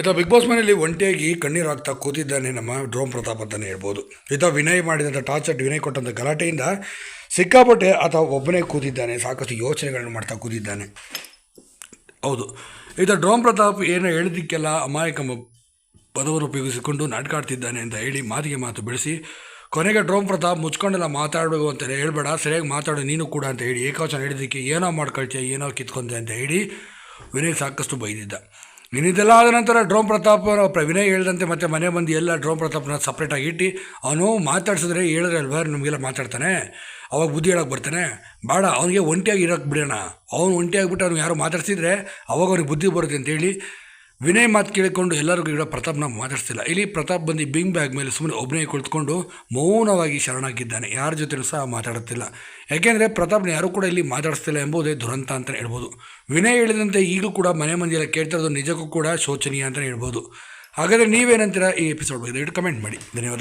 ಈತ big boss ಮನೆಯಲ್ಲಿ ಒಂಟಿಯಾಗಿ ಕಣ್ಣೀರು ಹಾಕ್ತಾ ಕೂತಿದ್ದಾನೆ ನಮ್ಮ ಡ್ರೋಮ್ ಪ್ರತಾಪ್ ಅಂತಲೇ ಹೇಳ್ಬೋದು. ಈತ ವಿನಯ್ ಮಾಡಿದಂಥ ಟಾರ್ಚರ್ ವಿನಯ್ ಕೊಟ್ಟಂಥ ಗಲಾಟೆಯಿಂದ ಸಿಕ್ಕಾಪಟ್ಟೆ ಆತ ಒಬ್ಬನೇ ಕೂತಿದ್ದಾನೆ, ಸಾಕಷ್ಟು ಯೋಚನೆಗಳನ್ನು ಮಾಡ್ತಾ ಕೂತಿದ್ದಾನೆ. ಹೌದು. ಈತ ಡ್ರೋಮ್ ಪ್ರತಾಪ್ ಏನು ಹೇಳಿದ್ದಕ್ಕೆಲ್ಲ ಅಮಾಯಕ ಪದವನ್ನು ಉಪಯೋಗಿಸಿಕೊಂಡು ನಾಟಕ ಆಡ್ತಿದ್ದಾನೆ ಅಂತ ಹೇಳಿ ಮಾತಿಗೆ ಮಾತು ಬೆಳೆಸಿ, ಕೊನೆಗೆ ಡ್ರೋಮ್ ಪ್ರತಾಪ್ ಮುಚ್ಕೊಂಡೆಲ್ಲ ಮಾತಾಡಬೇಕು ಅಂತ ಹೇಳಬೇಡ, ಸರಿಯಾಗಿ ಮಾತಾಡು, ನೀನು ಕೂಡ ಅಂತ ಹೇಳಿ ಏಕವಚನ ಹೇಳಿದ್ದಕ್ಕೆ ಏನೋ ಮಾಡ್ಕೊಳ್ತೀಯ, ಏನೋ ಕಿತ್ಕೊಂತೆ ಅಂತ ಹೇಳಿ ವಿನಯ್ ಸಾಕಷ್ಟು ಬೈದಿದ್ದ. ಇನ್ನಿದೆಲ್ಲ ಆದ ನಂತರ ಡ್ರೋಮ್ ಪ್ರತಾಪ್ ಪ್ರ- ವಿನಯ್ ಹೇಳ್ದಂತೆ ಮತ್ತೆ ಮನೆ ಬಂದು ಎಲ್ಲ ಡ್ರೋಮ್ ಪ್ರತಾಪ್ನ ಸಪ್ರೇಟಾಗಿ ಇಟ್ಟು. ಅವನು ಮಾತಾಡ್ಸಿದ್ರೆ ಹೇಳಿದ್ರೆ ಅಲ್ವಾ ನಮಗೆಲ್ಲ ಮಾತಾಡ್ತಾನೆ. ಅವಾಗ ಬುದ್ಧಿ ಹೇಳಕ್ಕೆ ಬರ್ತಾನೆ. ಬೇಡ, ಅವನಿಗೆ ಒಂಟಿಯಾಗಿ ಇರೋಕೆ ಬಿಡೋಣ. ಅವನು ಒಂಟಿಯಾಗಿಬಿಟ್ಟು ಅವ್ನು ಯಾರು ಮಾತಾಡ್ಸಿದ್ರೆ ಅವಾಗ ಅವ್ರಿಗೆ ಬುದ್ಧಿ ಬರುತ್ತೆ ಅಂತೇಳಿ ವಿನಯ್ ಮಾತು ಕೇಳಿಕೊಂಡು ಎಲ್ಲರಿಗೂ ಕೂಡ ಪ್ರತಾಪ್ನ ಮಾತಾಡ್ತಿಲ್ಲ ಇಲ್ಲಿ ಪ್ರತಾಪ್ ಬಂದು ಬಿಂಗ್ ಬ್ಯಾಗ್ ಮೇಲೆ ಸುಮ್ಮನೆ ಒಬ್ಬನೇ ಕುಳಿತುಕೊಂಡು ಮೌನವಾಗಿ ಶರಣಾಗಿದ್ದಾನೆ. ಯಾರ ಜೊತೆಲೂ ಸಹ ಮಾತಾಡುತ್ತಿಲ್ಲ. ಯಾಕೆಂದರೆ ಪ್ರತಾಪ್ನ ಯಾರೂ ಕೂಡ ಇಲ್ಲಿ ಮಾತಾಡಿಸ್ತಿಲ್ಲ ಎಂಬುದೇ ದುರಂತ ಅಂತಲೇ ಹೇಳ್ಬೋದು. ವಿನಯ್ ಹೇಳಿದಂತೆ ಈಗಲೂ ಕೂಡ ಮನೆ ಮಂದಿಯೆಲ್ಲ ಕೇಳ್ತಿರೋದು ನಿಜಕ್ಕೂ ಕೂಡ ಶೋಚನೀಯ ಅಂತಲೇ ಹೇಳ್ಬೋದು. ಹಾಗಾದರೆ ನೀವೇನಂತೀರ ಈ ಎಪಿಸೋಡ್ ಬಗ್ಗೆ? ಕಮೆಂಟ್ ಮಾಡಿ. ಧನ್ಯವಾದ.